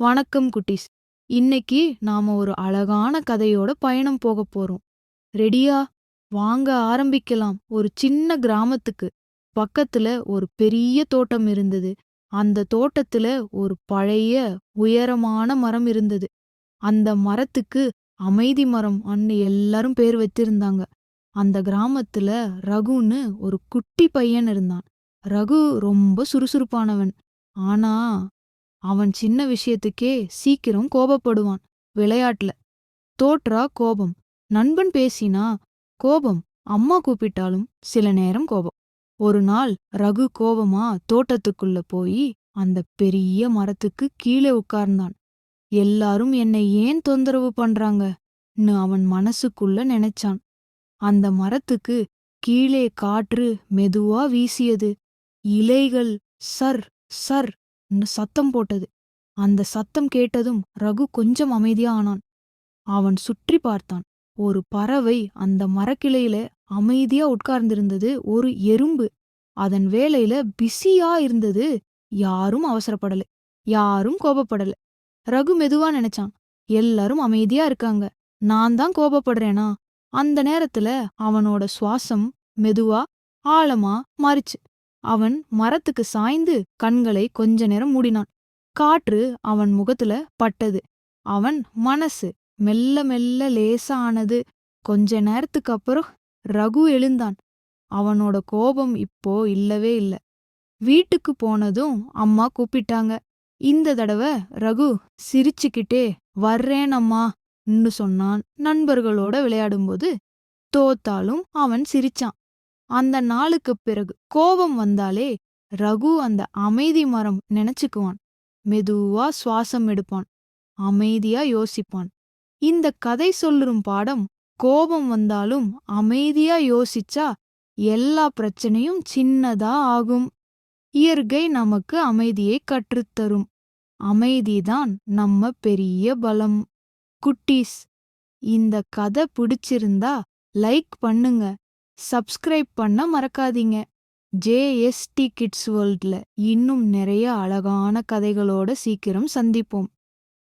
வணக்கம் குட்டீஸ். இன்னைக்கு நாம ஒரு அழகான கதையோட பயணம் போக போறோம். ரெடியா? வாங்க ஆரம்பிக்கலாம். ஒரு சின்ன கிராமத்துக்கு பக்கத்துல ஒரு பெரிய தோட்டம் இருந்தது. அந்த தோட்டத்துல ஒரு பழைய உயரமான மரம் இருந்தது. அந்த மரத்துக்கு அமைதி மரம் அன்னு எல்லாரும் பேர் வச்சிருந்தாங்க. அந்த கிராமத்துல ரகுன்னு ஒரு குட்டி பையன் இருந்தான். ரகு ரொம்ப சுறுசுறுப்பானவன். ஆனா அவன் சின்ன விஷயத்துக்கே சீக்கிரம் கோபப்படுவான். விளையாட்டுல. தோற்றா கோபம். நண்பன் பேசினா கோபம். அம்மா கூப்பிட்டாலும் சில நேரம் கோபம். ஒரு நாள் ரகு கோபமா தோட்டத்துக்குள்ள போய் அந்த பெரிய மரத்துக்கு கீழே உட்கார்ந்தான். எல்லாரும் என்னை ஏன் தொந்தரவு பண்றாங்கன்னு அவன் மனசுக்குள்ள நினைச்சான். அந்த மரத்துக்கு கீழே காற்று மெதுவா வீசியது. இலைகள் சர் சர் சத்தம் போட்டது. அந்த சத்தம் கேட்டதும் ரகு கொஞ்சம் அமைதியா ஆனான். அவன் சுற்றி பார்த்தான். ஒரு பறவை அந்த மரக்கிளையில அமைதியா உட்கார்ந்திருந்தது ஒரு எறும்பு. அதன் வேலையில பிஸியா இருந்தது யாரும் அவசரப்படல யாரும் கோபப்படல. ரகு மெதுவா நினைச்சான் எல்லாரும் அமைதியா இருக்காங்க. நான் தான் கோபப்படுறேனா? அந்த நேரத்துல அவனோட சுவாசம் மெதுவா ஆழமா மாறிச்சு. அவன் மரத்துக்கு சாய்ந்து கண்களை கொஞ்ச நேரம் மூடினான். காற்று அவன் முகத்துல பட்டது. அவன் மனசு மெல்ல மெல்ல லேசா ஆனது கொஞ்ச நேரத்துக்கு அப்புறம் ரகு எழுந்தான். அவனோட கோபம் இப்போ இல்லவே இல்ல. வீட்டுக்கு போனதும் அம்மா கூப்பிட்டாங்க. இந்த தடவை ரகு சிரிச்சுக்கிட்டே வர்றேன் அம்மான்னு சொன்னான். நண்பர்களோட விளையாடும்போது தோத்தாலும் அவன் சிரிச்சான். அந்த நாளுக்குப் பிறகு கோபம் வந்தாலே ரகு அந்த அமைதி மரம் நினைச்சுக்குவான். மெதுவா சுவாசம் எடுப்பான். அமைதியா யோசிப்பான். இந்த கதை சொல்லும் பாடம் கோபம் வந்தாலும் அமைதியா யோசிச்சா எல்லா பிரச்சனையும் சின்னதா ஆகும். இயற்கை நமக்கு அமைதியை கற்றுத்தரும். அமைதிதான் நம்ம பெரிய பலம். குட்டீஸ் இந்த கதை பிடிச்சிருந்தா லைக் பண்ணுங்க. சப்ஸ்கிரைப் பண்ண மறக்காதீங்க. ஜேஎஸ்டி கிட்ஸ் வேர்ல்ட்ல இன்னும் நிறைய அழகான கதைகளோட சீக்கிரம் சந்திப்போம்.